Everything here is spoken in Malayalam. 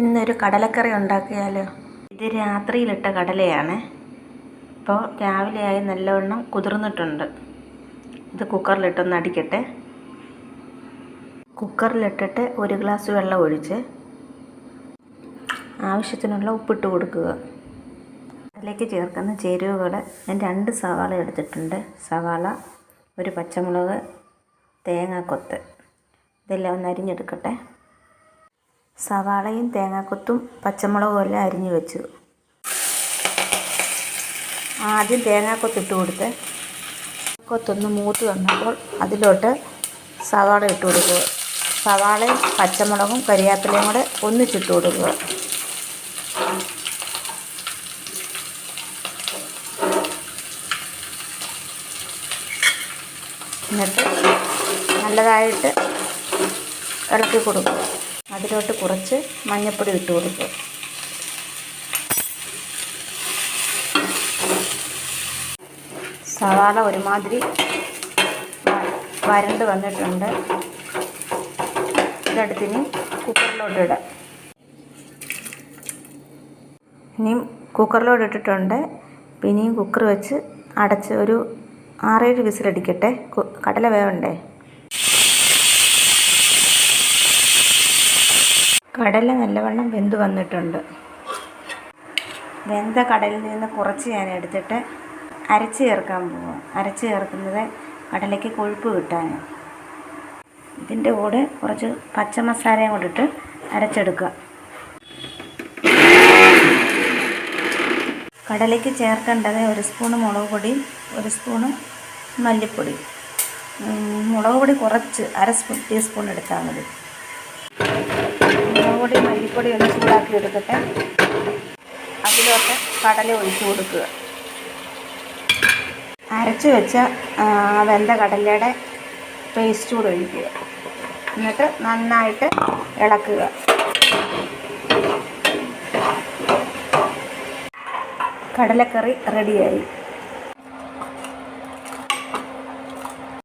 ഇന്നൊരു കടലക്കറി ഉണ്ടാക്കിയാലോ? ഇത് രാത്രിയിലിട്ട കടലയാണ്. ഇപ്പോൾ രാവിലെയായി നല്ലവണ്ണം കുതിർന്നിട്ടുണ്ട്. ഇത് കുക്കറിലിട്ടൊന്ന് അടിക്കട്ടെ. കുക്കറിലിട്ടിട്ട് ഒരു ഗ്ലാസ് വെള്ളം ഒഴിച്ച് ആവശ്യത്തിനുള്ള ഉപ്പിട്ട് കൊടുക്കുക. അതിലേക്ക് ചേർക്കുന്ന ചേരുവകൾ ഞാൻ രണ്ട് സവാള എടുത്തിട്ടുണ്ട്. സവാള ഒരു പച്ചമുളക് തേങ്ങാക്കൊത്ത് ഇതെല്ലാം ഒന്ന് അരിഞ്ഞെടുക്കട്ടെ. സവാളയും തേങ്ങാക്കൊത്തും പച്ചമുളകും എല്ലാം അരിഞ്ഞു വെച്ചു. ആദ്യം തേങ്ങാക്കൊത്ത് ഇട്ട് കൊടുത്ത്. കൊത്തൊന്ന് മൂത്ത് വന്നപ്പോൾ അതിലോട്ട് സവാള ഇട്ട് കൊടുക്കുക. സവാളയും പച്ചമുളകും കരിയാപ്പിലയും കൂടെ ഒന്നിച്ചിട്ട് കൊടുക്കുക. എന്നിട്ട് നല്ലതായിട്ട് ഇളക്കി കൊടുക്കുക. അതിലോട്ട് കുറച്ച് മഞ്ഞൾപ്പൊടി ഇട്ട് കൊടുക്കുക. സവാള ഒരുമാതിരി വരണ്ട് വന്നിട്ടുണ്ട്. ഇതെടുത്തിനി കുക്കറിലോട്ട് ഇടാം. ഇനിയും കുക്കറിലോട്ട് ഇട്ടിട്ടുണ്ട്. പിന്നെയും കുക്കർ വെച്ച് അടച്ച് ഒരു ആറേഴ് വിസിലടിക്കട്ടെ. കടല വേവണ്ടേ? കടല നല്ലവണ്ണം വെന്ത് വന്നിട്ടുണ്ട്. വെന്ത കടലിൽ നിന്ന് കുറച്ച് ഞാൻ എടുത്തിട്ട് അരച്ച് ചേർക്കാൻ പോവാം. അരച്ച് ചേർക്കുന്നത് കടലയ്ക്ക് കൊഴുപ്പ് കിട്ടാൻ ഇതിന്റെ കൂടെ കുറച്ച് പച്ചമസാലയും കൂടിട്ട് അരച്ചെടുക്കുക. കടലയ്ക്ക് ചേർക്കേണ്ടത് ഒരു സ്പൂണ് മുളക് പൊടി ഒരു സ്പൂണ് മല്ലിപ്പൊടി. മുളക് പൊടി കുറച്ച് അര സ്പൂ ടീസ്പൂൺ എടുത്താൽ മതി. പൊടി മല്ലിപ്പൊടി ഒന്ന് ചൂടാക്കി എടുക്കട്ടെ അതിലോട്ട് കടല ഒഴിച്ച് കൊടുക്കുക. അരച്ചു വെച്ച വെന്ത കടലയുടെ പേസ്റ്റ് കൂടെ ഒഴിക്കുക. എന്നിട്ട് നന്നായിട്ട് ഇളക്കുക. കടലക്കറി റെഡിയായി